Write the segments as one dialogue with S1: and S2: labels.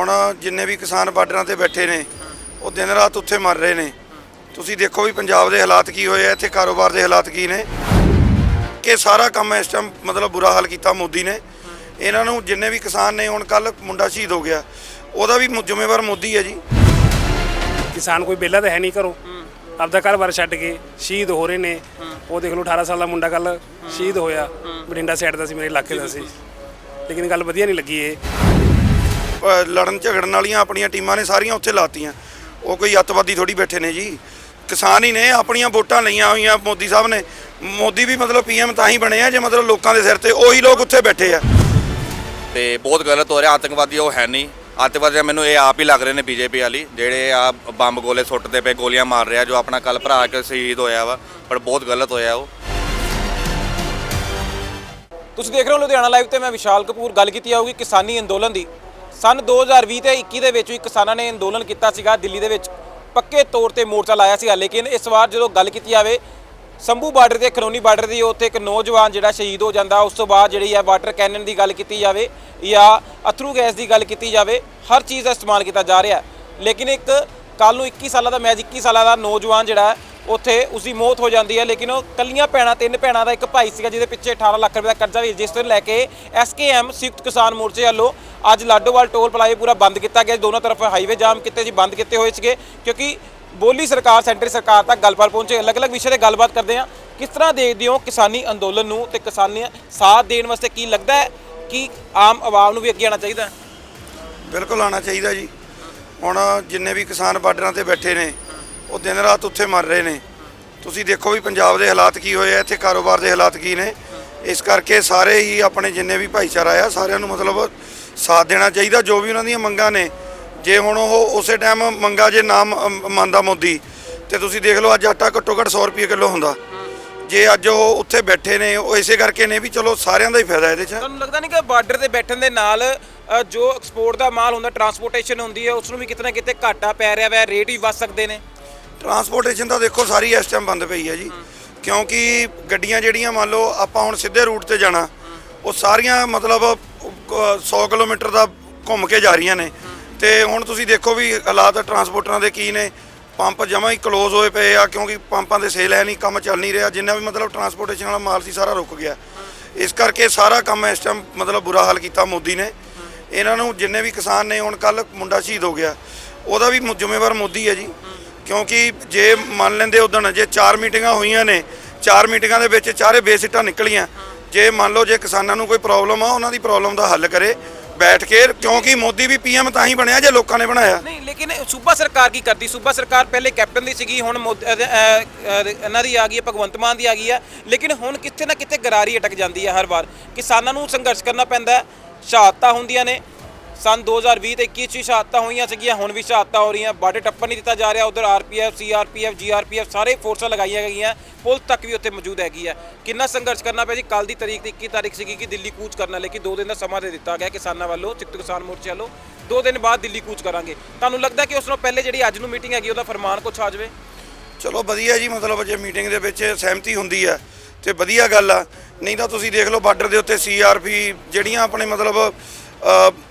S1: ਹੁਣ ਜਿੰਨੇ ਵੀ ਕਿਸਾਨ ਬਾਰਡਰਾਂ ਤੇ ਬੈਠੇ ਨੇ, ਉਹ ਦਿਨ ਰਾਤ ਉੱਥੇ ਮਰ ਰਹੇ ਨੇ। ਤੁਸੀਂ ਦੇਖੋ ਵੀ ਪੰਜਾਬ ਦੇ ਹਾਲਾਤ ਕੀ ਹੋਏ ਆ, ਇੱਥੇ ਕਾਰੋਬਾਰ ਦੇ ਹਾਲਾਤ ਕੀ ਨੇ। ਕਿ ਸਾਰਾ ਕੰਮ ਇਸ ਟਾਈਮ ਮਤਲਬ ਬੁਰਾ ਹਾਲ ਕੀਤਾ ਮੋਦੀ ਨੇ। ਇਹਨਾਂ ਨੂੰ ਜਿੰਨੇ ਵੀ ਕਿਸਾਨ ਨੇ, ਹੁਣ ਕੱਲ ਮੁੰਡਾ ਸ਼ਹੀਦ ਹੋ ਗਿਆ। ਉਹਦਾ ਵੀ ਮੁ- ਜ਼ਿੰਮੇਵਾਰ ਮੋਦੀ ਹੈ ਜੀ।
S2: ਕਿਸਾਨ ਕੋਈ ਵਿਹਲਾ ਤਾਂ ਹੈ ਨਹੀਂ ਘਰੋਂ। ਆਪਦਾ ਘਰ-ਬਾਰ ਛੱਡ ਕੇ ਸ਼ਹੀਦ ਹੋ ਰਹੇ ਨੇ। ਉਹ ਦੇਖ ਲਓ 18 ਸਾਲ ਦਾ ਮੁੰਡਾ ਕੱਲ ਸ਼ਹੀਦ ਹੋਇਆ। ਬਠਿੰਡਾ ਸਾਈਡ ਦਾ ਸੀ, ਮੇਰੇ ਇਲਾਕੇ ਦਾ ਸੀ। ਲੇਕਿਨ ਗੱਲ ਵਧੀਆ ਨਹੀਂ ਲੱਗੀ ਇਹ।
S1: ਲੜਨ ਝਗੜਨ ਵਾਲੀਆਂ ਆਪਣੀਆਂ ਟੀਮਾਂ ਨੇ ਸਾਰੀਆਂ ਉੱਥੇ ਲਾਤੀਆਂ। ਉਹ ਕੋਈ ਅੱਤਵਾਦੀ ਥੋੜੀ ਬੈਠੇ ਨੇ ਜੀ। ਕਿਸਾਨ ਹੀ ਨੇ ਆਪਣੀਆਂ ਵੋਟਾਂ ਲਈਆਂ ਹੋਈਆਂ ਮੋਦੀ ਸਾਹਿਬ ਨੇ। ਮੋਦੀ ਵੀ ਮਤਲਬ ਪੀਐਮ ਤਾਂ ਹੀ ਬਣੇ ਆ ਜੇ ਮਤਲਬ ਲੋਕਾਂ ਦੇ ਸਿਰ ਤੇ ਉਹੀ ਲੋਕ ਉੱਥੇ ਬੈਠੇ ਆ।
S3: ਤੇ ਬਹੁਤ ਗਲਤ ਹੋ ਰਿਹਾ ਆਤੰਕਵਾਦੀ ਉਹ ਹੈ ਨਹੀਂ। ਆਤੰਕਵਾਦੀ ਮੈਨੂੰ ਇਹ ਆਪ ਹੀ ਲੱਗ ਰਹੇ ਨੇ ਬੀਜੇਪੀ ਵਾਲੀ ਜਿਹੜੇ ਆ ਬੰਬ ਗੋਲੇ ਸੁੱਟਦੇ ਪਏ ਗੋਲੀਆਂ ਮਾਰ ਰਿਹਾ ਜੋ ਆਪਣਾ ਕੱਲ ਭਰਾ ਕੇ ਸ਼ਹੀਦ ਹੋਇਆ ਵਾ ਪਰ ਬਹੁਤ ਗਲਤ ਹੋਇਆ ਉਹ।
S4: ਤੁਸੀਂ ਦੇਖ ਰਹੇ ਹੋ ਲੁਧਿਆਣਾ ਲਾਈਵ ਤੇ ਮੈਂ ਵਿਸ਼ਾਲ ਕਪੂਰ। ਗੱਲ ਕੀਤੀ ਜਾਊਗੀ ਕਿਸਾਨੀ ਅੰਦੋਲਨ ਦੀ। ਸਨ 2020 ਤੇ 21 ਦੇ ਵਿੱਚ ਵੀ ਕਿਸਾਨਾਂ ਨੇ ਅੰਦੋਲਨ ਕੀਤਾ ਸੀਗਾ ਦਿੱਲੀ ਦੇ ਵਿੱਚ। ਪੱਕੇ ਤੌਰ ਤੇ ਮੋਰਚਾ ਲਾਇਆ ਸੀਗਾ, ਲੇਕਿਨ ਇਸ ਵਾਰ ਜਦੋਂ ਗੱਲ ਕੀਤੀ ਜਾਵੇ, ਸੰਭੂ ਬਾਰਡਰ ਤੇ, ਖਰੋਨੀ ਬਾਰਡਰ ਦੀ ਉੱਥੇ ਇੱਕ ਨੌਜਵਾਨ ਜਿਹੜਾ ਸ਼ਹੀਦ ਹੋ ਜਾਂਦਾ, ਉਸ ਤੋਂ ਬਾਅਦ ਜਿਹੜੀ ਹੈ ਵਾਟਰ ਕੈਨਨ ਦੀ ਗੱਲ ਕੀਤੀ ਜਾਵੇ ਜਾਂ ਅਥਰੂ ਗੈਸ ਦੀ ਗੱਲ ਕੀਤੀ ਜਾਵੇ, ਹਰ ਚੀਜ਼ ਦਾ ਇਸਤੇਮਾਲ ਕੀਤਾ ਜਾ ਰਿਹਾ। ਲੇਕਿਨ ਇੱਕ ਕੱਲ ਨੂੰ 21 ਸਾਲਾਂ ਦਾ, ਮੈਚ 21 ਸਾਲਾਂ ਦਾ ਨੌਜਵਾਨ ਜਿਹੜਾ ਉੱਥੇ ਉਸ ਦੀ ਮੌਤ ਹੋ ਜਾਂਦੀ ਹੈ, ਲੇਕਿਨ ਉਹ ਕੱਲੀਆਂ ਭੈਣਾਂ, ਤਿੰਨ ਭੈਣਾਂ ਦਾ ਇੱਕ ਭਾਈ ਸੀਗਾ, ਜਿਹਦੇ ਪਿੱਛੇ 18 ਲੱਖ ਰੁਪਏ ਦਾ ਕਰਜ਼ਾ ਵੀ ਜਿਸ ਰਜਿਸਟਰ ਲੈ ਕੇ ਐਸਕੇਐਮ ਸੰਯੁਕਤ ਕਿਸਾਨ ਮੋਰਚੇ ਵੱਲੋਂ ਅੱਜ ਲਾਡੋਵਾਲ ਟੋਲ ਪਲਾਜ਼ੇ ਪੂਰਾ ਬੰਦ ਕੀਤਾ ਗਿਆ। ਦੋਨੋਂ ਤਰਫ ਹਾਈਵੇ ਜਾਮ ਕੀਤੇ ਸੀ, ਬੰਦ ਕੀਤੇ ਹੋਏ ਸੀਗੇ, ਕਿਉਂਕਿ ਬੋਲੀ ਸਰਕਾਰ, ਸੈਂਟਰੀ ਸਰਕਾਰ ਤੱਕ ਗੱਲਬਾਤ ਪਹੁੰਚੇ। ਅਲੱਗ-ਅਲੱਗ ਵਿਸ਼ੇ ਤੇ ਗੱਲਬਾਤ ਕਰਦੇ ਹਾਂ। ਕਿਸ ਤਰ੍ਹਾਂ ਦੇਖਦੇ ਹੋ ਕਿਸਾਨੀ ਅੰਦੋਲਨ ਨੂੰ ਤੇ ਕਿਸਾਨੀ ਸਾਥ ਦੇਣ ਵਾਸਤੇ ਕੀ ਲੱਗਦਾ ਹੈ ਕਿ ਆਮ ਆਵਾਮ ਨੂੰ ਵੀ ਅੱਗੇ ਆਉਣਾ ਚਾਹੀਦਾ
S1: ਬਿਲਕੁਲ ਆਉਣਾ ਚਾਹੀਦਾ ਜੀ। ਹੁਣ ਜਿੰਨੇ ਵੀ ਕਿਸਾਨ ਬਾਰਡਰਾਂ ਤੇ ਬੈਠੇ ਨੇ ਉਹ ਦਿਨ ਰਾਤ ਉੱਥੇ ਮਰ ਰਹੇ ਨੇ। ਤੁਸੀਂ ਦੇਖੋ ਵੀ ਪੰਜਾਬ ਦੇ ਹਾਲਾਤ ਕੀ ਹੋਏ ਆ, ਇੱਥੇ ਕਾਰੋਬਾਰ ਦੇ ਹਾਲਾਤ ਕੀ ਨੇ। ਇਸ ਕਰਕੇ ਸਾਰੇ ਹੀ ਆਪਣੇ ਜਿੰਨੇ ਵੀ ਭਾਈਚਾਰਾ ਆ, ਸਾਰਿਆਂ ਨੂੰ ਮਤਲਬ ਸਾਥ ਦੇਣਾ ਚਾਹੀਦਾ, ਜੋ ਵੀ ਉਹਨਾਂ ਦੀਆਂ ਮੰਗਾਂ ਨੇ। ਜੇ ਹੁਣ ਉਹ ਉਸੇ ਟਾਈਮ ਮੰਗਾ ਜੇ ਨਾਮ ਮੰਨਦਾ ਮੋਦੀ, ਤੇ ਤੁਸੀਂ ਦੇਖ ਲਓ ਅੱਜ ਆਟਾ ਘੱਟੋ ਘੱਟ 100 ਰੁਪਏ ਕਿਲੋ ਹੁੰਦਾ। ਜੇ ਅੱਜ ਉਹ ਉੱਥੇ ਬੈਠੇ ਨੇ, ਉਹ ਇਸੇ ਕਰਕੇ ਨੇ ਵੀ ਚਲੋ ਸਾਰਿਆਂ ਦਾ ਹੀ ਫਾਇਦਾ ਇਹਦੇ 'ਚ।
S4: ਤੁਹਾਨੂੰ ਲੱਗਦਾ ਨਹੀਂ ਕਿ ਬਾਰਡਰ ਤੇ ਬੈਠਣ ਦੇ ਨਾਲ ਜੋ ਐਕਸਪੋਰਟ ਦਾ ਮਾਲ ਹੁੰਦਾ ਟਰਾਂਸਪੋਰਟੇਸ਼ਨ ਹੁੰਦੀ ਹੈ ਉਸ ਨੂੰ ਵੀ ਕਿਤੇ ਨਾ ਕਿਤੇ ਘਾਟਾ ਪੈ ਰਿਹਾ ਵੈ ਰੇਟ ਵੀ ਵੱਧ ਸਕਦੇ ਨੇ?
S1: ਟਰਾਂਸਪੋਰਟੇਸ਼ਨ ਤਾਂ ਦੇਖੋ ਸਾਰੀ ਇਸ ਟਾਈਮ ਬੰਦ ਪਈ ਹੈ ਜੀ। ਕਿਉਂਕਿ ਗੱਡੀਆਂ ਜਿਹੜੀਆਂ ਮੰਨ ਲਓ ਆਪਾਂ ਹੁਣ ਸਿੱਧੇ ਰੂਟ ਤੇ ਜਾਣਾ ਉਹ ਸਾਰੀਆਂ ਮਤਲਬ ਅਹ, 100 ਕਿਲੋਮੀਟਰ ਦਾ ਘੁੰਮ ਕੇ ਜਾ ਰਹੀਆਂ ਨੇ। ਤੇ ਹੁਣ ਤੁਸੀਂ ਦੇਖੋ ਵੀ ਹਾਲਾਤ ਟਰਾਂਸਪੋਰਟਰਾਂ ਦੇ ਕੀ ਨੇ। ਪੰਪ ਜਮਾਂ ਹੀ ਕਲੋਜ਼ ਹੋਏ ਪਏ ਆ ਕਿਉਂਕਿ ਪੰਪਾਂ ਦੇ ਸੇਲ ਹੈ ਨਹੀਂ ਕੰਮ ਚੱਲ ਨਹੀਂ ਰਿਹਾ। ਜਿੰਨਾ ਵੀ ਮਤਲਬ ਟਰਾਂਸਪੋਰਟੇਸ਼ਨ ਵਾਲਾ ਮਾਲ ਸੀ ਸਾਰਾ ਰੁਕ ਗਿਆ। ਇਸ ਕਰਕੇ ਸਾਰਾ ਕੰਮ ਇਸ ਟਾਈਮ ਮਤਲਬ ਬੁਰਾ ਹਾਲ ਕੀਤਾ ਮੋਦੀ ਨੇ। ਇਹਨਾਂ ਨੂੰ ਜਿੰਨੇ ਵੀ ਕਿਸਾਨ ਨੇ ਹੁਣ ਕੱਲ ਮੁੰਡਾ ਸ਼ਹੀਦ ਹੋ ਗਿਆ। ਉਹਦਾ ਵੀ ਜ਼ਿੰਮੇਵਾਰ ਮੋਦੀ ਹੈ ਜੀ। ਕਿਉਂਕਿ ਜੇ ਮੰਨ ਲੈਂਦੇ ਉਦਣ ਜੇ ਚਾਰ ਮੀਟਿੰਗਾਂ ਹੋਈਆਂ ਨੇ ਚਾਰ ਮੀਟਿੰਗਾਂ ਦੇ ਵਿੱਚ ਚਾਰੇ ਬੇਸਿੱਟਾਂ ਨਿਕਲੀਆਂ। ਜੇ ਮੰਨ ਲਓ ਜੇ ਕਿਸਾਨਾਂ ਨੂੰ ਕੋਈ ਪ੍ਰੋਬਲਮ ਆ ਉਹਨਾਂ ਦੀ ਪ੍ਰੋਬਲਮ ਦਾ ਹੱਲ ਕਰੇ ਬੈਠ ਕੇ ਕਿਉਂਕਿ ਮੋਦੀ ਵੀ ਪੀਐਮ ਤਾਂ ਹੀ ਬਣਿਆ ਜੇ ਲੋਕਾਂ ਨੇ ਬਣਾਇਆ?
S4: ਨਹੀਂ ਲੇਕਿਨ ਸੂਬਾ ਸਰਕਾਰ ਕੀ ਕਰਦੀ? ਸੂਬਾ ਸਰਕਾਰ ਪਹਿਲੇ ਕੈਪਟਨ ਦੀ ਸੀਗੀ ਹੁਣ ਮੋਦ- ਅਹ, ਅਹ, ਅਹ, ਇਹਨਾਂ ਦੀ ਆ ਗਈ ਹੈ ਭਗਵੰਤ ਮਾਨ ਦੀ ਆ ਗਈ ਹੈ। ਲੇਕਿਨ ਹੁਣ ਕਿੱਥੇ ਨਾ ਕਿਤੇ ਗਰਾਰੀ ਅਟਕ ਜਾਂਦੀ ਹੈ ਹਰ ਵਾਰ। ਕਿਸਾਨਾਂ ਨੂੰ ਸੰਘਰਸ਼ ਕਰਨਾ ਪੈਂਦਾ ਹੈ ਸ਼ਹਾਦਤਾਂ ਹੁੰਦੀਆਂ ਨੇ। ਸਨ 2020 ਤੇ 21 ਚ ਵੀ ਸ਼ਹਾਦਤਾਂ ਹੋਈਆਂ ਸੀਗੀਆਂ, ਹੁਣ ਵੀ ਸ਼ਹਾਦਤਾਂ ਹੋ ਰਹੀਆਂ ਬਾਰਡਰ ਟੱਪਣ ਨਹੀਂ ਦਿੱਤਾ ਜਾ ਰਿਹਾ, ਉਧਰ ਆਰਪੀਐਫ ਸੀਆਰਪੀਐਫ ਜੀਆਰਪੀਐਫ ਸਾਰੇ ਫੋਰਸਾਂ ਲਗਾਈਆਂ ਗਈਆਂ ਪੁਲਿਸ ਤੱਕ ਵੀ ਉੱਥੇ ਮੌਜੂਦ ਹੈਗੀ ਹੈ ਕਿੰਨਾ ਸੰਘਰਸ਼ ਕਰਨਾ ਪਿਆ ਜੀ? ਕੱਲ ਦੀ ਤਾਰੀਖ ਤੇ 21 ਤਾਰੀਖ ਸੀਗੀ ਕਿ ਦਿੱਲੀ ਕੂਚ ਕਰਨਾ, ਲੇਕਿਨ 2 ਦਿਨ ਦਾ ਸਮਾਂ ਦੇ ਦਿੱਤਾ ਗਿਆ ਕਿਸਾਨਾਂ ਵੱਲੋਂ ਸਿੱਖ ਕਿਸਾਨ ਮੋਰਚੇ ਵੱਲੋਂ। 2 ਦਿਨ ਬਾਅਦ ਦਿੱਲੀ ਕੂਚ ਕਰਾਂਗੇ। ਤੁਹਾਨੂੰ ਲੱਗਦਾ ਕਿ ਉਸ ਤੋਂ ਪਹਿਲੇ ਜਿਹੜੀ ਅੱਜ ਨੂੰ ਮੀਟਿੰਗ ਹੈਗੀ, ਉਹਦਾ ਫਰਮਾਨ ਕੁਛ ਆ ਜਾਵੇ?
S1: ਚਲੋ ਵਧੀਆ ਜੀ, ਮਤਲਬ ਜੇ ਮੀਟਿੰਗ ਦੇ ਵਿੱਚ ਸਹਿਮਤੀ ਹੁੰਦੀ ਹੈ ਤੇ ਵਧੀਆ ਗੱਲ ਆ। ਨਹੀਂ ਤਾਂ ਤੁਸੀਂ ਦੇਖ ਲਓ ਬਾਰਡਰ ਦੇ ਉੱਤੇ ਸੀਆਰਪੀ ਜਿਹੜੀਆਂ ਆਪਣੇ ਮਤਲਬ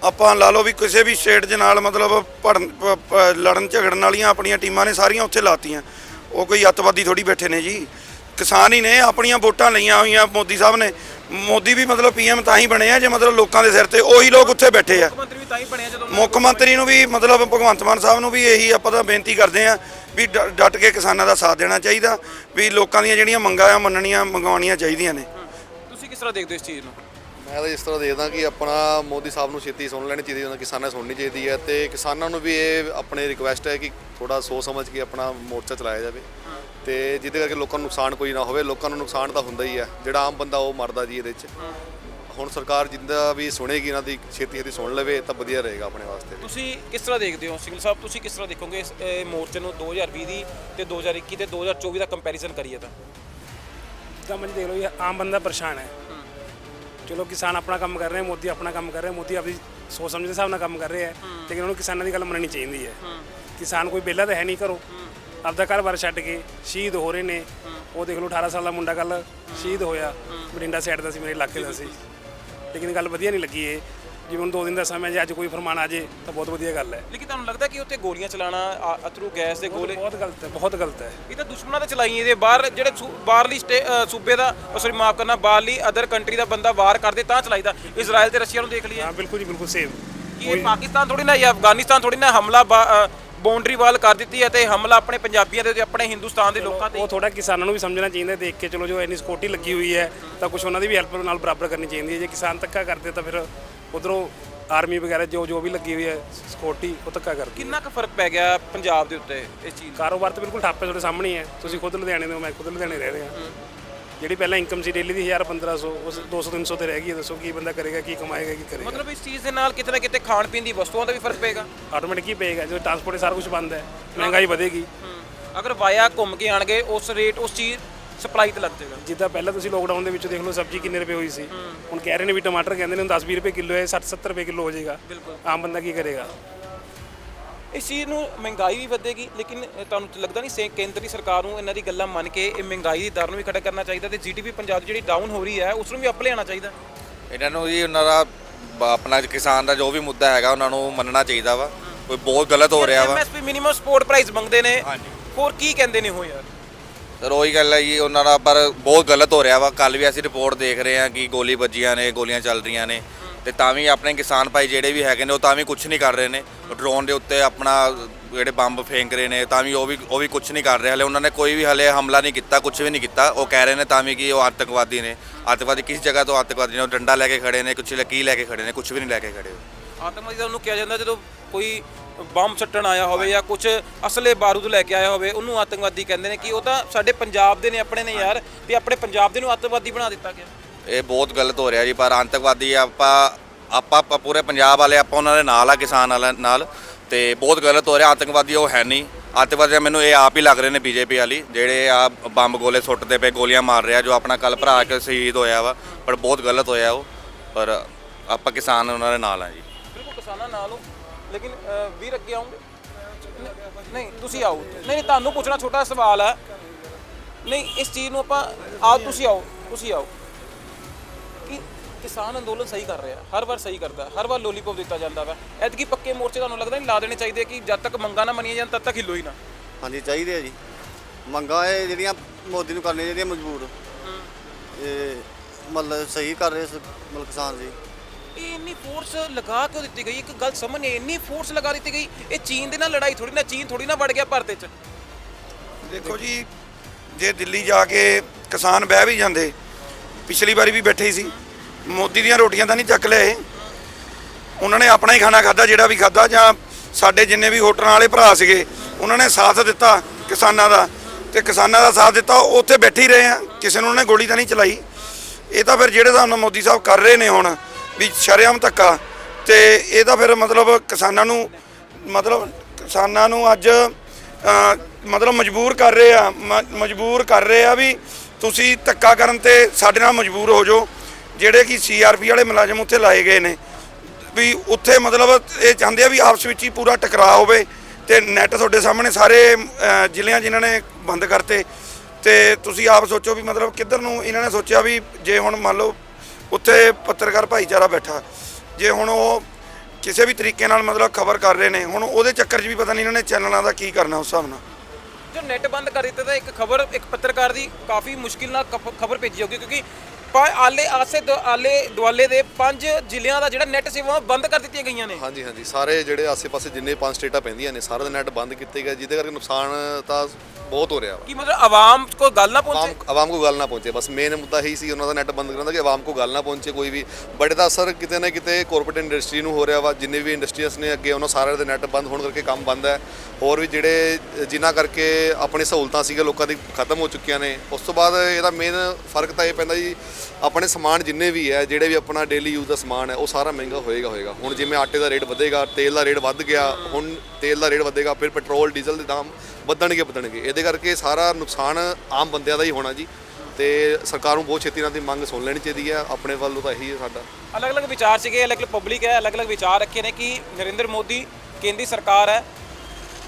S1: ਆਪਾਂ ਲਾ ਲਓ ਵੀ ਕਿਸੇ ਵੀ ਸਟੇਟ ਦੇ ਨਾਲ ਮਤਲਬ ਭੜਨ ਪ- ਪ- ਲੜਨ ਝਗੜਨ ਵਾਲੀਆਂ ਆਪਣੀਆਂ ਟੀਮਾਂ ਨੇ ਸਾਰੀਆਂ ਉੱਥੇ ਲਾਤੀਆਂ। ਉਹ ਕੋਈ ਅੱਤਵਾਦੀ ਥੋੜੀ ਬੈਠੇ ਨੇ ਜੀ। ਕਿਸਾਨ ਹੀ ਨੇ ਆਪਣੀਆਂ ਵੋਟਾਂ ਲਈਆਂ ਹੋਈਆਂ ਮੋਦੀ ਸਾਹਿਬ ਨੇ। ਮੋਦੀ ਵੀ ਮਤਲਬ ਪੀਐਮ ਤਾਂ ਹੀ ਬਣੇ ਆ ਜੇ ਮਤਲਬ ਲੋਕਾਂ ਦੇ ਸਿਰ ਤੇ ਉਹੀ ਲੋਕ ਉੱਥੇ ਬੈਠੇ ਆ।
S4: ਮੰਤਰੀ ਵੀ ਤਾਂ ਹੀ ਬਣਿਆ ਜਦੋਂ
S1: ਮੁੱਖ ਮੰਤਰੀ ਨੂੰ ਵੀ ਮਤਲਬ ਭਗਵੰਤ ਮਾਨ ਸਾਹਿਬ ਨੂੰ ਵੀ ਇਹੀ ਆਪਾਂ ਤਾਂ ਬੇਨਤੀ ਕਰਦੇ ਆ ਵੀ ਡਟ ਕੇ ਕਿਸਾਨਾਂ ਦਾ ਸਾਥ ਦੇਣਾ ਚਾਹੀਦਾ ਵੀ ਲੋਕਾਂ ਦੀਆਂ ਜਿਹੜੀਆਂ ਮੰਗਾਂ ਆ ਮੰਨਣੀਆਂ ਮੰਗਵਾਉਣੀਆਂ ਚਾਹੀਦੀਆਂ ਨੇ।
S4: ਤੁਸੀਂ ਕਿਸ ਤਰ੍ਹਾਂ ਦੇਖਦੇ ਹੋ ਇਸ ਚੀਜ਼ ਨੂੰ?
S5: ਮੈਂ ਤਾਂ ਇਸ ਤਰ੍ਹਾਂ ਦੇਖਦਾ ਕਿ ਆਪਣਾ ਮੋਦੀ ਸਾਹਿਬ ਨੂੰ ਛੇਤੀ ਸੁਣ ਲੈਣੀ ਚਾਹੀਦੀ ਉਹਨਾਂ ਕਿਸਾਨਾਂ ਨੂੰ ਸੁਣਨੀ ਚਾਹੀਦੀ ਹੈ ਤੇ ਕਿਸਾਨਾਂ ਨੂੰ ਵੀ ਇਹ ਆਪਣੇ ਰਿਕੁਐਸਟ ਹੈ ਕਿ ਥੋੜਾ ਸੋਚ ਸਮਝ ਕੇ ਆਪਣਾ ਮੋਰਚਾ ਚਲਾਇਆ ਜਾਵੇ ਤੇ ਜਿਹਦੇ ਕਰਕੇ ਲੋਕਾਂ ਨੂੰ ਨੁਕਸਾਨ ਕੋਈ ਨਾ ਹੋਵੇ ਲੋਕਾਂ ਨੂੰ ਨੁਕਸਾਨ ਤਾਂ ਹੁੰਦਾ ਹੀ ਹੈ ਜਿਹੜਾ ਆਮ ਬੰਦਾ ਉਹ ਮਰਦਾ ਜੀ ਇਹਦੇ 'ਚ। ਹੁਣ ਸਰਕਾਰ ਜਿੰਦਾ ਵੀ ਸੁਣੇਗੀ ਇਹਨਾਂ ਦੀ ਛੇਤੀ ਛੇਤੀ ਸੁਣ ਲਵੇ ਤਾਂ ਵਧੀਆ ਰਹੇਗਾ ਆਪਣੇ ਵਾਸਤੇ
S4: ਤੁਸੀਂ ਕਿਸ ਤਰ੍ਹਾਂ ਦੇਖਦੇ ਹੋ ਸਿੰਗਲ ਸਾਹਿਬ ਤੁਸੀਂ ਕਿਸ ਤਰ੍ਹਾਂ ਦੇਖੋਗੇ ਇਸ ਇਹ ਮੋਰਚੇ ਨੂੰ 2020 ਦੀ ਤੇ 2021 ਤੇ 2024 ਦਾ ਕੰਪੈਰੀਜ਼ਨ ਕਰੀਏ ਤਾਂ?
S2: ਜਿੱਦਾਂ ਮਰਜ਼ੀ ਦੇਖ ਲਓ ਇਹ ਆਮ ਬੰਦਾ ਪਰੇਸ਼ਾਨ ਹੈ। ਚਲੋ ਕਿਸਾਨ ਆਪਣਾ ਕੰਮ ਕਰ ਰਹੇ ਹੈ ਮੋਦੀ ਆਪਣਾ ਕੰਮ ਕਰ ਰਿਹਾ ਮੋਦੀ ਆਪਣੀ ਸੋਚ ਸਮਝ ਦੇ ਹਿਸਾਬ ਨਾਲ ਕੰਮ ਕਰ ਰਿਹਾ ਹੈ ਲੇਕਿਨ ਉਹਨੂੰ ਕਿਸਾਨਾਂ ਦੀ ਗੱਲ ਮੰਨਣੀ ਚਾਹੀਦੀ ਹੈ। ਕਿਸਾਨ ਕੋਈ ਵਿਹਲਾ ਤਾਂ ਹੈ ਨਹੀਂ ਘਰੋਂ। ਆਪਦਾ ਘਰ-ਬਾਰ ਛੱਡ ਕੇ ਸ਼ਹੀਦ ਹੋ ਰਹੇ ਨੇ। ਉਹ ਦੇਖ ਲਓ 18 ਸਾਲ ਦਾ ਮੁੰਡਾ ਕੱਲ ਸ਼ਹੀਦ ਹੋਇਆ। ਬਠਿੰਡਾ ਸਾਈਡ ਦਾ ਸੀ ਮੇਰੇ ਇਲਾਕੇ ਦਾ ਸੀ। ਲੇਕਿਨ ਗੱਲ ਵਧੀਆ ਨਹੀਂ ਲੱਗੀ ਇਹ। ਜਿਵੇਂ ਹੁਣ ਦੋ ਦਿਨ ਦਾ ਸਮਾਂ ਜੇ ਅੱਜ ਕੋਈ ਫਰਮਾਨ ਆ ਜੇ ਤਾਂ ਬਹੁਤ ਵਧੀਆ ਗੱਲ ਹੈ।
S4: ਲੇਕਿਨ ਤੁਹਾਨੂੰ ਲੱਗਦਾ ਕਿ ਉੱਥੇ ਗੋਲੀਆਂ ਚਲਾਣਾ ਅਥਰੂ ਗੈਸ ਦੇ ਗੋਲੇ?
S2: ਬਹੁਤ ਗਲਤ ਹੈ ਬਹੁਤ ਗਲਤ ਹੈ।
S4: ਇਹ ਤਾਂ ਦੁਸ਼ਮਣਾਂ ਤੇ ਚਲਾਈ ਇਹਦੇ ਬਾਹਰ ਜਿਹੜੇ ਸੂ- ਬਾਹਰਲੀ ਸਟੇ- ਅ, ਸੂਬੇ ਦਾ ਸੌਰੀ ਮਾਫ ਕਰਨਾ ਬਾਹਰਲੀ ਅਦਰ ਕੰਟਰੀ ਦਾ ਬੰਦਾ ਵਾਰ ਕਰਦੇ ਤਾਂ ਚਲਾਈਦਾ। ਇਜ਼ਰਾਈਲ ਤੇ ਰਸ਼ੀਆ ਨੂੰ ਦੇਖ ਲਈਏ।
S2: ਹਾਂ ਬਿਲਕੁਲ ਜੀ ਬਿਲਕੁਲ ਸੇਮ
S4: ਕਿ ਇਹ ਪਾਕਿਸਤਾਨ ਥੋੜੀ ਨਾ ਜਾਂ ਅਫਗਾਨਿਸਤਾਨ ਥੋੜੀ ਨਾ ਹਮਲਾ ਬਾਉਂਡਰੀ ਵਾਲ ਕਰ ਦਿੱਤੀ ਹੈ ਤੇ ਹਮਲਾ ਆਪਣੇ ਪੰਜਾਬੀਆਂ ਦੇ ਤੇ ਆਪਣੇ ਹਿੰਦੁਸਤਾਨ ਦੇ ਲੋਕਾਂ ਤੇ।
S2: ਉਹ ਥੋੜਾ ਕਿਸਾਨਾਂ ਨੂੰ ਵੀ ਸਮਝਣਾ ਚਾਹੀਦਾ ਹੈ, ਦੇਖ ਕੇ ਚਲੋ ਜੋ ਇੰਨੀ ਸਿਕਿਉਰਿਟੀ ਲੱਗੀ ਹੋਈ ਹੈ ਤਾਂ ਕੁਝ ਉਹਨਾਂ ਦੀ ਵੀ ਹੈਲਪ ਨਾਲ ਬਰਾਬਰ ਕਰਨੀ ਚਾਹੀਦੀ ਹੈ। ਜੇ ਕਿਸਾਨ ਧੱਕਾ ਕਰਦੇ ਤਾਂ ਫਿਰ ਉਧਰੋਂ ਆਰਮੀ ਵਗੈਰਾ ਜੋ ਜੋ ਵੀ ਲੱਗੀ ਹੋਈ ਹੈ ਸਿਕਿਉਰਿਟੀ ਉਹ ਧੱਕਾ ਕਰਦੀ ਹੈ।
S4: ਕਿੰਨਾ ਕੁ ਫ਼ਰਕ ਪੈ ਗਿਆ ਪੰਜਾਬ ਦੇ ਉੱਤੇ ਇਸ ਚੀਜ਼ ਦਾ?
S2: ਕਾਰੋਬਾਰ ਤਾਂ ਬਿਲਕੁਲ ਠੱਪ ਹੈ ਤੁਹਾਡੇ ਸਾਹਮਣੇ ਹੀ ਹੈ। ਤੁਸੀਂ ਖੁਦ ਲੁਧਿਆਣੇ ਦੇ ਹੋ ਮੈਂ ਖੁਦ ਲੁਧਿਆਣੇ ਰਹਿ ਰਿਹਾ। ਜਿਹੜੀ ਪਹਿਲਾਂ ਇਨਕਮ ਸੀ ਡੇਲੀ ਦੀ 1000 1500 ਉਸ 200 300 ਤੇ ਰਹਿ ਗਈ ਹੈ ਦੱਸੋ ਕੀ ਬੰਦਾ ਕਰੇਗਾ ਕੀ ਕਮਾਏਗਾ ਕੀ ਕਰੇਗਾ।
S4: ਮਤਲਬ ਇਸ ਚੀਜ਼ ਦੇ ਨਾਲ ਕਿਤੇ ਨਾ ਕਿਤੇ ਖਾਣ ਪੀਣ ਦੀ ਵਸਤੂਆਂ ਦਾ ਵੀ ਫ਼ਰਕ ਪਏਗਾ?
S2: ਆਟੋਮੈਟਿਕ ਹੀ ਪਏਗਾ ਜਦੋਂ ਟਰਾਂਸਪੋਰਟ ਸਾਰਾ ਕੁਝ ਬੰਦ ਹੈ ਮਹਿੰਗਾਈ ਵਧੇਗੀ।
S4: ਅਗਰ ਵਾਇਆ ਘੁੰਮ ਕੇ ਆਣਗੇ ਉਸ ਰੇਟ ਉਸ ਚੀਜ਼ ਸਪਲਾਈ ਤੇ ਲੱਗ ਜਾਏਗਾ।
S2: ਜਿੱਦਾਂ ਪਹਿਲਾਂ ਤੁਸੀਂ ਲੋਕਡਾਊਨ ਦੇ ਵਿੱਚ ਦੇਖ ਲਓ ਸਬਜ਼ੀ ਕਿੰਨੇ ਰੁਪਏ ਹੋਈ ਸੀ। ਹੁਣ ਕਹਿ ਰਹੇ ਨੇ ਵੀ ਟਮਾਟਰ ਕਹਿੰਦੇ ਨੇ 10 20 ਰੁਪਏ ਕਿਲੋ ਹੈ 60 70 ਰੁਪਏ ਕਿਲੋ ਹੋ ਜਾਏਗਾ। ਆਮ ਬੰਦਾ ਕੀ ਕਰੇਗਾ?
S4: ਇਸ ਚੀਜ਼ ਨੂੰ ਮਹਿੰਗਾਈ ਵੀ ਵਧੇਗੀ ਲੇਕਿਨ ਤੁਹਾਨੂੰ ਲੱਗਦਾ ਨਹੀਂ ਸੇ ਕੇਂਦਰੀ ਸਰਕਾਰ ਨੂੰ ਇਹਨਾਂ ਦੀ ਗੱਲਾਂ ਮੰਨ ਕੇ ਇਹ ਮਹਿੰਗਾਈ ਦੀ ਦਰ ਨੂੰ ਵੀ ਖੜਾ ਕਰਨਾ ਚਾਹੀਦਾ ਤੇ ਜੀਡੀਪੀ ਪੰਜਾਬ ਦੀ ਜਿਹੜੀ ਡਾਊਨ ਹੋ ਰਹੀ ਹੈ ਉਸ ਨੂੰ ਵੀ ਅਪ ਲਿਆਉਣਾ ਚਾਹੀਦਾ।
S3: ਇਹਨਾਂ ਨੂੰ ਜੀ ਉਹਨਾਂ ਦਾ ਆਪਣਾ ਕਿਸਾਨ ਦਾ ਜੋ ਵੀ ਮੁੱਦਾ ਹੈਗਾ ਉਹਨਾਂ ਨੂੰ ਮੰਨਣਾ ਚਾਹੀਦਾ ਵਾ। ਕੋਈ ਬਹੁਤ ਗਲਤ ਹੋ ਰਿਹਾ ਵਾ।
S4: ਐਮਐਸਪੀ ਮਿਨੀਮਮ ਸਪੋਰਟ ਪ੍ਰਾਈਸ ਮੰਗਦੇ ਨੇ।
S3: ਹਾਂਜੀ।
S4: ਹੋਰ ਕੀ ਕਹਿੰਦੇ ਨੇ ਉਹ ਯਾਰ?
S3: ਸਰ, ਉਹੀ ਗੱਲ ਹੈ ਜੀ, ਉਹਨਾਂ ਦਾ ਪਰ ਬਹੁਤ ਗਲਤ ਹੋ ਰਿਹਾ ਵਾ। ਕੱਲ ਵੀ ਅਸੀਂ ਰਿਪੋਰਟ ਦੇਖ ਰਹੇ ਹਾਂ ਕਿ ਗੋਲੀ ਵੱਜੀਆਂ ਨੇ, ਗੋਲੀਆਂ ਚੱਲ ਰਹੀਆਂ ਨੇ। ਤੇ ਤਾਂ ਵੀ ਆਪਣੇ ਕਿਸਾਨ ਭਾਈ ਜਿਹੜੇ ਵੀ ਹੈਗੇ ਨੇ, ਉਹ ਤਾਂ ਵੀ ਕੁਝ ਨਹੀਂ ਕਰ ਰਹੇ ਨੇ। ਡਰੋਨ ਦੇ ਉੱਤੇ ਆਪਣਾ ਜਿਹੜੇ ਬੰਬ ਫੇਂਕ ਰਹੇ ਨੇ, ਤਾਂ ਵੀ ਉਹ ਵੀ ਉਹ ਵੀ ਕੁਝ ਨਹੀਂ ਕਰ ਰਹੇ। ਹਲੇ ਉਹਨਾਂ ਨੇ ਕੋਈ ਵੀ ਹਲੇ ਹਮਲਾ ਨਹੀਂ ਕੀਤਾ ਕੁਝ ਵੀ ਨਹੀਂ ਕੀਤਾ। ਉਹ ਕਹਿ ਰਹੇ ਨੇ ਤਾਂ ਵੀ ਕਿ ਉਹ ਆਤੰਕਵਾਦੀ ਨੇ। ਆਤੰਕਵਾਦੀ ਕਿਸ ਜਗ੍ਹਾ ਤੋਂ ਆਤੰਕਵਾਦੀ ਨੇ? ਉਹ ਡੰਡਾ ਲੈ ਕੇ ਖੜੇ ਨੇ, ਕੁਛ ਕੀ ਲੈ ਕੇ ਖੜੇ ਨੇ? ਕੁਝ ਵੀ ਨਹੀਂ ਲੈ ਕੇ ਖੜੇ
S4: ਆਤੰਕਵਾਦੀ ਤਾਂ ਉਹਨੂੰ ਕਿਹਾ ਜਾਂਦਾ ਜਦੋਂ ਕੋਈ ਬੰਬ ਸੱਟਣ ਆਇਆ ਹੋਵੇ ਜਾਂ ਕੁਝ ਅਸਲੇ ਬਾਰੂਦ ਲੈ ਕੇ ਆਇਆ ਹੋਵੇ ਉਹਨੂੰ ਆਤੰਕਵਾਦੀ ਕਹਿੰਦੇ ਨੇ ਕਿ ਉਹ ਤਾਂ ਸਾਡੇ ਪੰਜਾਬ ਦੇ ਨੇ ਆਪਣੇ ਨੇ ਯਾਰ ਤੇ ਆਪਣੇ ਪੰਜਾਬ ਦੇ ਨੂੰ ਆਤੰਕਵਾਦੀ ਬਣਾ ਦਿੱਤਾ ਗਿਆ।
S3: ਇਹ ਬਹੁਤ ਗਲਤ ਹੋ ਰਿਹਾ ਜੀ ਪਰ ਆਤੰਕਵਾਦੀ ਆਪਾਂ ਆਪਾਂ ਪੂਰੇ ਪੰਜਾਬ ਵਾਲੇ ਆਪਾਂ ਉਹਨਾਂ ਦੇ ਨਾਲ ਆ ਕਿਸਾਨ ਵਾਲਿਆਂ ਨਾਲ ਤੇ ਬਹੁਤ ਗਲਤ ਹੋ ਰਿਹਾ ਆਤੰਕਵਾਦੀ ਉਹ ਹੈ ਨਹੀਂ। ਆਤੰਕਵਾਦੀ ਮੈਨੂੰ ਇਹ ਆਪ ਹੀ ਲੱਗ ਰਹੇ ਨੇ ਬੀਜੇਪੀ ਵਾਲੀ ਜਿਹੜੇ ਆ ਬੰਬ ਗੋਲੇ ਸੁੱਟਦੇ ਪਏ ਗੋਲੀਆਂ ਮਾਰ ਰਿਹਾ ਜੋ ਆਪਣਾ ਕੱਲ ਭਰਾ ਕੇ ਸ਼ਹੀਦ ਹੋਇਆ ਵਾ ਪਰ ਬਹੁਤ ਗਲਤ ਹੋਇਆ ਉਹ ਪਰ ਆਪਾਂ ਕਿਸਾਨ ਉਹਨਾਂ ਦੇ ਨਾਲ ਆ ਜੀ।
S4: ਬਿਲਕੁਲ ਕਿਸਾਨਾਂ ਨਾਲ ਹੋ। ਲੇਕਿਨ ਅ, ਵੀਰ ਅੱਗੇ ਆਉਂਗੇ? ਨਹੀਂ ਤੁਸੀਂ ਆਓ। ਨਹੀਂ ਨਹੀਂ ਤੁਹਾਨੂੰ ਪੁੱਛਣਾ ਛੋਟਾ ਸਵਾਲ ਹੈ। ਨਹੀਂ ਇਸ ਚੀਜ਼ ਨੂੰ ਆਪਾਂ ਆਓ ਤੁਸੀਂ ਆਓ ਤੁਸੀਂ ਆਓ। ਕਿ ਕਿਸਾਨ ਅੰਦੋਲਨ ਸਹੀ ਕਰ ਰਿਹਾ। ਹਰ ਵਾਰ ਸਹੀ ਕਰਦਾ ਹਰ ਵਾਰ ਲੋਲੀਪੌਪ ਦਿੱਤਾ ਜਾਂਦਾ ਵਾ। ਐਤਕੀ ਪੱਕੇ ਮੋਰਚੇ ਤੁਹਾਨੂੰ ਲੱਗਦਾ ਨਹੀਂ ਲਾ ਦੇਣੇ ਚਾਹੀਦੇ ਕਿ ਜਦ ਤੱਕ ਮੰਗਾਂ ਨਾ ਮੰਨੀਆਂ ਜਾਣ ਤਦ ਤੱਕ ਹਿੱਲੋ ਹੀ ਨਾ?
S6: ਹਾਂਜੀ ਚਾਹੀਦੇ ਆ ਜੀ। ਮੰਗਾਂ ਇਹ ਜਿਹੜੀਆਂ ਮੋਦੀ ਨੂੰ ਕਰਨੀਆਂ ਜਿਹੜੀਆਂ ਮਜਬੂਰ। ਇਹ ਮਤਲਬ ਸਹੀ ਕਰ ਰਹੇ ਸ- ਮਤਲਬ ਕਿਸਾਨ ਜੀ।
S4: ਇਹ ਇੰਨੀ ਫੋਰਸ ਲਗਾ ਕਿਉਂ ਦਿੱਤੀ ਗਈ? ਇੱਕ ਗੱਲ ਸਮਝ ਨਹੀਂ ਇੰਨੀ ਫੋਰਸ ਲਗਾ ਦਿੱਤੀ ਗਈ, ਇਹ ਚੀਨ ਦੇ ਨਾਲ ਲੜਾਈ ਥੋੜੀ ਨਾ, ਚੀਨ ਥੋੜੀ ਨਾ ਵੜ ਗਿਆ ਭਾਰਤ 'ਚ
S1: ਦੇਖੋ ਜੀ, ਜੇ ਦਿੱਲੀ ਜਾ ਕੇ ਕਿਸਾਨ ਬਹਿ ਵੀ ਜਾਂਦੇ, ਪਿਛਲੀ ਵਾਰੀ ਵੀ ਬੈਠੇ ਹੀ ਸੀ, ਮੋਦੀ ਦੀਆਂ ਰੋਟੀਆਂ ਤਾਂ ਨਹੀਂ ਚੱਕ ਲਿਆਏ ਉਹਨਾਂ ਨੇ ਆਪਣਾ ਹੀ ਖਾਣਾ ਖਾਦਾ ਜਿਹੜਾ ਵੀ ਖਾਦਾ ਜਾਂ ਸਾਡੇ ਜਿੰਨੇ ਵੀ ਹੋਟਲਾਂ ਵਾਲੇ ਭਰਾ ਸੀਗੇ, ਉਹਨਾਂ ਨੇ ਸਾਥ ਦਿੱਤਾ ਕਿਸਾਨਾਂ ਦਾ। ਤੇ ਕਿਸਾਨਾਂ ਦਾ ਸਾਥ ਦਿੱਤਾ, ਉਹ ਉੱਥੇ ਬੈਠੇ ਹੀ ਰਹੇ ਆ। ਕਿਸੇ ਨੂੰ ਉਹਨੇ ਗੋਲੀ ਤਾਂ ਨਹੀਂ ਚਲਾਈ। ਇਹ ਤਾਂ ਫਿਰ ਜਿਹੜੇ ਹਿਸਾਬ ਨਾਲ ਮੋਦੀ ਸਾਹਿਬ ਕਰ ਰਹੇ ਨੇ ਹੁਣ ਵੀ ਸ਼ਰੇਆਮ ਧੱਕਾ। ਤੇ ਇਹ ਤਾਂ ਫਿਰ ਮਤਲਬ ਕਿਸਾਨਾਂ ਨੂੰ ਮਤਲਬ ਕਿਸਾਨਾਂ ਨੂੰ ਅੱਜ ਮਤਲਬ ਮਜਬੂਰ ਕਰ ਰਹੇ ਆ ਮ- ਮਜਬੂਰ ਕਰ ਰਹੇ ਆ ਵੀ ਤੁਸੀਂ ਧੱਕਾ ਕਰਨ ਤੇ ਸਾਡੇ ਨਾਲ ਮਜਬੂਰ ਹੋ ਜਾਓ ਜਿਹੜੇ ਕਿ ਸੀਆਰਪੀ ਵਾਲੇ ਮੁਲਾਜ਼ਮ ਉੱਥੇ ਲਾਏ ਗਏ ਨੇ। ਵੀ ਉੱਥੇ ਮਤਲਬ ਇਹ ਚਾਹੁੰਦੇ ਆ ਵੀ ਆਪਸ ਵਿੱਚ ਹੀ ਪੂਰਾ ਟਕਰਾਅ ਹੋਵੇ ਤੇ ਨੈਟ ਤੁਹਾਡੇ ਸਾਹਮਣੇ ਸਾਰੇ ਅ, ਜ਼ਿਲ੍ਹਿਆਂ ਜਿਨ੍ਹਾਂ ਨੇ ਬੰਦ ਕਰਤੇ ਤੇ ਤੁਸੀਂ ਆਪ ਸੋਚੋ ਵੀ ਮਤਲਬ ਕਿੱਧਰ ਨੂੰ ਇਹਨਾਂ ਨੇ ਸੋਚਿਆ ਵੀ ਜੇ ਹੁਣ ਮੰਨ ਲਓ ਉੱਥੇ ਪੱਤਰਕਾਰ ਭਾਈਚਾਰਾ ਬੈਠਾ। ਜੇ ਹੁਣ ਉਹ ਕਿਸੇ ਵੀ ਤਰੀਕੇ ਨਾਲ ਮਤਲਬ ਖਬਰ ਕਰ ਰਹੇ ਨੇ, ਹੁਣ ਉਹਦੇ ਚੱਕਰ 'ਚ ਵੀ ਪਤਾ ਨਹੀਂ ਇਹਨਾਂ ਨੇ ਚੈਨਲਾਂ ਦਾ ਕੀ ਕਰਨਾ ਉਸ ਹਿਸਾਬ ਨਾਲ।
S4: ਜੋ ਨੈਟ ਬੰਦ ਕਰ ਦਿੱਤਾ ਤਾਂ ਇੱਕ ਖਬਰ, ਇੱਕ ਪੱਤਰਕਾਰ ਦੀ ਕਾਫੀ ਮੁਸ਼ਕਿਲ ਨਾਲ ਖਬਰ ਭੇਜੀ ਹੋਗੀ ਕਿਉਂਕਿ ਪਾ- ਆਲੇ ਆਸੇ ਦੁ- ਆਲੇ ਦੁਆਲੇ ਦੇ ਪੰਜ ਜ਼ਿਲ੍ਹਿਆਂ ਦਾ ਜਿਹੜਾ ਨੈਟ ਸੇਵਾਵਾਂ ਬੰਦ ਕਰ ਦਿੱਤੀਆਂ ਗਈਆਂ ਨੇ।
S5: ਹਾਂਜੀ ਹਾਂਜੀ। ਸਾਰੇ ਜਿਹੜੇ ਆਸੇ-ਪਾਸੇ ਜਿੰਨੇ ਪੰਜ ਸਟੇਟਾਂ ਪੈਂਦੀਆਂ ਨੇ ਸਾਰਾ ਦਾ ਨੈਟ ਬੰਦ ਕੀਤੇ ਗਏ ਜਿਹਦੇ ਕਰਕੇ ਨੁਕਸਾਨ ਤਾਂ ਬਹੁਤ ਹੋ ਰਿਹਾ ਵਾ।
S4: ਕੀ ਮਤਲਬ ਆਵਾਮ ਕੋਈ ਗੱਲ ਨਾ ਪਹੁੰਚੇ?
S5: ਆਵਾਮ ਆਵਾਮ ਕੋ ਗੱਲ ਨਾ ਪਹੁੰਚੇ। ਬਸ ਮੇਨ ਮੁੱਦਾ ਹੀ ਸੀ ਉਹਨਾਂ ਦਾ ਨੈਟ ਬੰਦ ਕਰਨ ਦਾ ਕਿ ਆਵਾਮ ਕੋ ਗੱਲ ਨਾ ਪਹੁੰਚੇ ਕੋਈ ਵੀ। ਬੜੇ ਦਾ ਅਸਰ ਕਿਤੇ ਨਾ ਕਿਤੇ ਕਾਰਪੋਰੇਟ ਇੰਡਸਟਰੀ ਨੂੰ ਹੋ ਰਿਹਾ ਵਾ। ਜਿੰਨੇ ਵੀ ਇੰਡਸਟਰੀਜ਼ ਨੇ ਅੱਗੇ ਉਹਨਾਂ ਸਾਰਿਆਂ ਦੇ ਨੈਟ ਬੰਦ ਹੋਣ ਕਰਕੇ ਕੰਮ ਬੰਦ ਹੈ। ਹੋਰ ਵੀ ਜਿਹੜੇ ਜਿਨ੍ਹਾਂ ਕਰਕੇ ਆਪਣੀ ਸਹੂਲਤਾਂ ਸੀਗੇ ਲੋਕਾਂ ਦੀ ਖਤਮ ਹੋ ਚੁੱਕੀਆਂ ਨੇ। ਉਸ ਤੋਂ ਬਾਅਦ ਇਹਦਾ ਮੇਨ ਫ਼ਰਕ ਤਾਂ ਇਹ ਪੈਂਦਾ ਜੀ ਆਪਣੇ ਸਮਾਨ ਜਿੰਨੇ ਵੀ ਹੈ, ਜਿਹੜੇ ਵੀ ਆਪਣਾ ਡੇਲੀ ਯੂਜ਼ ਦਾ ਸਮਾਨ ਹੈ, ਉਹ ਸਾਰਾ ਮਹਿੰਗਾ ਹੋਏਗਾ ਹੋਏਗਾ। ਹੁਣ ਜਿਵੇਂ ਆਟੇ ਦਾ ਰੇਟ ਵਧੇਗਾ, ਤੇਲ ਦਾ ਰੇਟ ਵੱਧ ਗਿਆ, ਹੁਣ ਤੇਲ ਦਾ ਰੇਟ ਵਧੇਗਾ, ਫਿਰ ਪੈਟਰੋਲ ਡੀਜ਼ਲ ਦੇ ਦਾਮ ਵਧਣਗੇ ਵਧਣਗੇ। ਇਹਦੇ ਕਰਕੇ ਸਾਰਾ ਨੁਕਸਾਨ ਆਮ ਬੰਦਿਆਂ ਦਾ ਹੀ ਹੋਣਾ ਜੀ। ਤੇ ਸਰਕਾਰ ਨੂੰ ਬਹੁਤ ਛੇਤੀ ਨਾਲ ਦੀ ਮੰਗ ਸੁਣ ਲੈਣੀ ਚਾਹੀਦੀ ਹੈ। ਆਪਣੇ ਵੱਲੋਂ ਤਾਂ ਇਹੀ ਹੈ ਸਾਡਾ।
S4: ਅਲੱਗ-ਅਲੱਗ ਵਿਚਾਰ ਸੀਗੇ, ਅਲੱਗ-ਅਲੱਗ ਪਬਲਿਕ ਹੈ, ਅਲੱਗ-ਅਲੱਗ ਵਿਚਾਰ ਰੱਖੇ ਨੇ ਕਿ ਨਰਿੰਦਰ ਮੋਦੀ ਕੇਂਦਰੀ ਸਰਕਾਰ ਹੈ।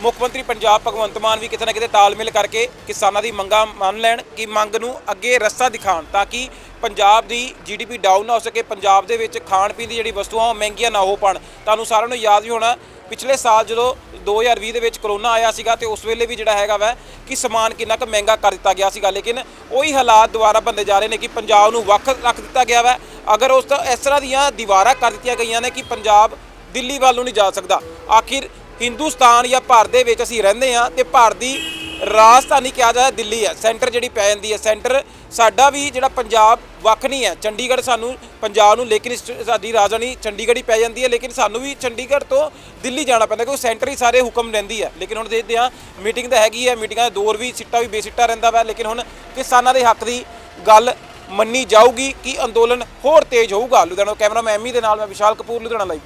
S4: ਮੁੱਖ ਮੰਤਰੀ ਪੰਜਾਬ ਭਗਵੰਤ ਮਾਨ ਵੀ ਕਿਤੇ ਨਾ ਕਿਤੇ ਤਾਲਮੇਲ ਕਰਕੇ ਕਿਸਾਨਾਂ ਦੀ ਮੰਗਾਂ ਮੰਨ ਲੈਣ, ਕਿ ਮੰਗ ਨੂੰ ਅੱਗੇ ਰਸਤਾ ਦਿਖਾਣ ਤਾਂ ਕਿ ਪੰਜਾਬ ਦੀ ਜੀਡੀਪੀ ਡਾਊਨ ਨਾ ਹੋ ਸਕੇ, ਪੰਜਾਬ ਦੇ ਵਿੱਚ ਖਾਣ ਪੀਣ ਦੀ ਜਿਹੜੀ ਵਸਤੂਆਂ ਉਹ ਮਹਿੰਗੀਆਂ ਨਾ ਹੋ ਪਾਣ। ਤੁਹਾਨੂੰ ਸਾਰਿਆਂ ਨੂੰ ਯਾਦ ਵੀ ਹੋਣਾ, ਪਿਛਲੇ ਸਾਲ ਜਦੋਂ 2020 ਦੇ ਵਿੱਚ ਕਰੋਨਾ ਆਇਆ ਸੀਗਾ ਤੇ ਉਸ ਵੇਲੇ ਵੀ ਜਿਹੜਾ ਹੈਗਾ ਵੈ ਕਿ ਸਮਾਨ ਕਿੰਨਾ ਕੁ ਮਹਿੰਗਾ ਕਰ ਦਿੱਤਾ ਗਿਆ ਸੀਗਾ, ਲੇਕਿਨ ਉਹੀ ਹਾਲਾਤ ਦੁਬਾਰਾ ਬੰਦੇ ਜਾ ਰਹੇ ਨੇ ਕਿ ਪੰਜਾਬ ਨੂੰ ਵੱਖ ਰੱਖ ਦਿੱਤਾ ਗਿਆ ਵੈ। ਅਗਰ ਉਸ ਇਸ ਤਰ੍ਹਾਂ ਦੀਆਂ ਦੀਵਾਰਾਂ ਕਰ ਦਿੱਤੀਆਂ ਗਈਆਂ ਨੇ ਕਿ ਪੰਜਾਬ ਦਿੱਲੀ ਵੱਲ ਨੂੰ ਨਹੀਂ ਜਾ ਸਕਦਾ। ਆਖਿਰ ਹਿੰਦੁਸਤਾਨ ਜਾਂ ਭਾਰਤ ਦੇ ਵਿੱਚ ਅਸੀਂ ਰਹਿੰਦੇ ਆ ਤੇ ਭਾਰਤ ਦੀ ਰਾਜਧਾਨੀ ਕਿਹਾ ਜਾਂਦਾ ਦਿੱਲੀ ਹੈ। ਸੈਂਟਰ ਜਿਹੜੀ ਪੈ ਜਾਂਦੀ ਹੈ। ਸੈਂਟਰ ਸਾਡਾ ਵੀ ਜਿਹੜਾ ਪੰਜਾਬ ਵੱਖ ਨਹੀਂ ਹੈ। ਚੰਡੀਗੜ੍ਹ ਸਾਨੂੰ ਪੰਜਾਬ ਨੂੰ ਲੇਕਿਨ ਇਸ ਸਾਡੀ ਰਾਜਧਾਨੀ ਚੰਡੀਗੜ੍ਹ ਹੀ ਪੈ ਜਾਂਦੀ ਹੈ। ਲੇਕਿਨ ਸਾਨੂੰ ਵੀ ਚੰਡੀਗੜ੍ਹ ਤੋਂ ਦਿੱਲੀ ਜਾਣਾ ਪੈਂਦਾ ਕਿਉਂਕਿ ਸੈਂਟਰ ਹੀ ਸਾਰੇ ਹੁਕਮ ਰਹਿੰਦੀ ਹੈ। ਲੇਕਿਨ ਹੁਣ ਦੇਖਦੇ ਆ ਮੀਟਿੰਗ ਤਾਂ ਹੈਗੀ ਹੈ। ਮੀਟਿੰਗਾਂ ਦੇ ਦੌਰ ਵੀ ਸਿੱਟਾ ਵੀ ਬੇਸਿੱਟਾ ਰਹਿੰਦਾ ਵਾ। ਲੇਕਿਨ ਹੁਣ ਕਿਸਾਨਾਂ ਦੇ ਹੱਕ ਦੀ ਗੱਲ ਮੰਨੀ ਜਾਊਗੀ ਕਿ ਅੰਦੋਲਨ ਹੋਰ ਤੇਜ਼ ਹੋਊਗਾ। ਲੁਧਿਆਣਾ ਕੈਮਰਾਮੈਨ ਐਮੀ ਦੇ ਨਾਲ ਮੈਂ ਵਿਸ਼ਾਲ ਕਪੂਰ, ਲੁਧਿਆਣਾ ਲਾਈਵ